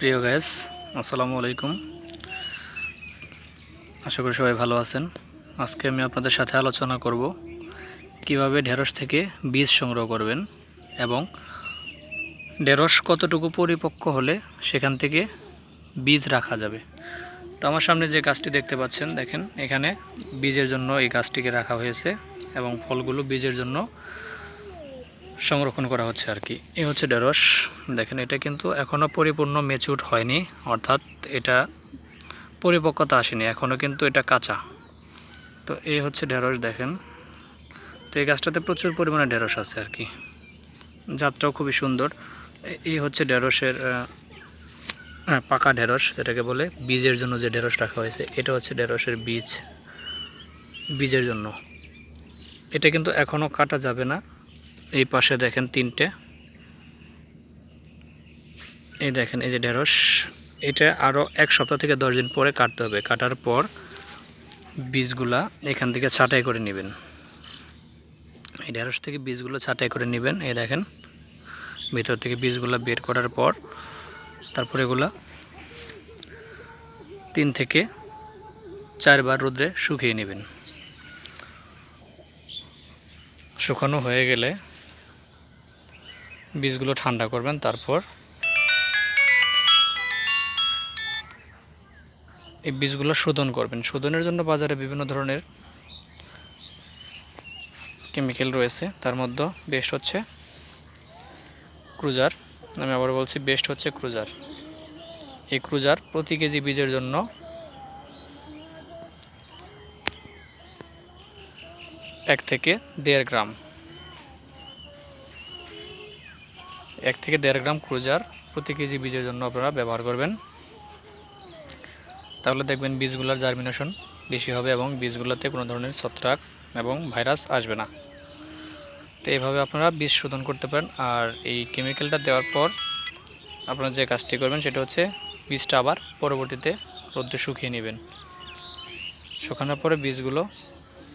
প্রিয় গ্যাস আসসালামু আলাইকুম। আশা করি সবাই ভালো আছেন। আজকে আমি আপনাদের সাথে আলোচনা করব কীভাবে ঢেঁড়স থেকে বীজ সংগ্রহ করবেন এবং ঢেঁড়স কতটুকু পরিপক্ক হলে সেখান থেকে বীজ রাখা যাবে। তো আমার সামনে যে গাছটি দেখতে পাচ্ছেন, দেখেন, এখানে বীজের জন্য এই গাছটিকে রাখা হয়েছে এবং ফলগুলো বীজের জন্য সংরক্ষণ করা হচ্ছে আর কি। এই হচ্ছে ঢেঁড়স। দেখেন, এটা কিন্তু এখনও পরিপূর্ণ মেচুর হয়নি। অর্থাৎ এটা পরিপক্কতা আসেনি এখনও কিন্তু এটা কাঁচা। তো এই হচ্ছে ঢেঁড়স, দেখেন। তো এই গাছটাতে প্রচুর পরিমাণে ঢেঁড়স আছে আর কি। জাতটাও খুবই সুন্দর। এই হচ্ছে ঢেঁড়সের পাকা ঢেঁড়স, যেটাকে বলে বীজের জন্য যে ঢেঁড়স রাখা হয়েছে, এটা হচ্ছে ঢেঁড়সের বীজ। বীজের জন্য। এটা কিন্তু এখনও কাটা যাবে না। এই পাশে দেখেন তিনটে। এই দেখেন, এই যে ঢেঁড়স, এটা আরও এক সপ্তাহ থেকে দশ দিন পরে কাটতে হবে। কাটার পর বীজগুলা এখান থেকে ছাঁটাই করে নেবেন। এই ঢেঁড়স থেকে বীজগুলো ছাঁটাই করে নেবেন। এই দেখেন, ভিতর থেকে বীজগুলো বের করার পর তারপর এগুলা তিন থেকে চারবার রোদ্রে শুকিয়ে নেবেন। শুকানো হয়ে গেলে বীজগুলো ঠান্ডা করবেন, তারপর এই বীজগুলো শোধন করবেন। শোধনের জন্য বাজারে বিভিন্ন ধরনের কেমিক্যাল রয়েছে। তার মধ্যে বেস্ট হচ্ছে ক্রুজার। আমি আবার বলছি বেস্ট হচ্ছে ক্রুজার। এই ক্রুজার প্রতি কেজি বীজের জন্য এক থেকে দেড় গ্রাম এক থেকে দেড় গ্রাম ক্রুজার প্রতি কেজি বীজের জন্য আপনারা ব্যবহার করবেন। তাহলে দেখবেন বীজগুলোর জার্মিনেশন বেশি হবে এবং বীজগুলোতে কোনো ধরনের ছত্রাক এবং ভাইরাস আসবে না। তো এইভাবে আপনারা বীজ শোধন করতে পারেন। আর এই কেমিক্যালটা দেওয়ার পর আপনারা যে কাজটি করবেন সেটা হচ্ছে বীজটা আবার পরবর্তীতে রোদ্রে শুকিয়ে নেবেন। শুকানোর পরে বীজগুলো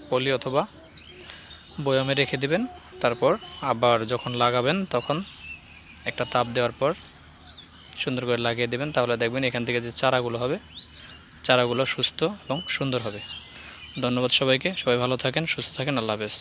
পলি অথবা বয়ামে রেখে দিবেন। তারপর আবার যখন লাগাবেন তখন একটা তাপ দেওয়ার পর সুন্দর করে লাগিয়ে দেবেন, তাহলে দেখবেন এখান থেকে যে চারাগুলো হবে, চারাগুলো সুস্থ এবং সুন্দর হবে। ধন্যবাদ সবাইকে, সবাই ভালো থাকেন, সুস্থ থাকেন, আল্লাহ হাফেজ।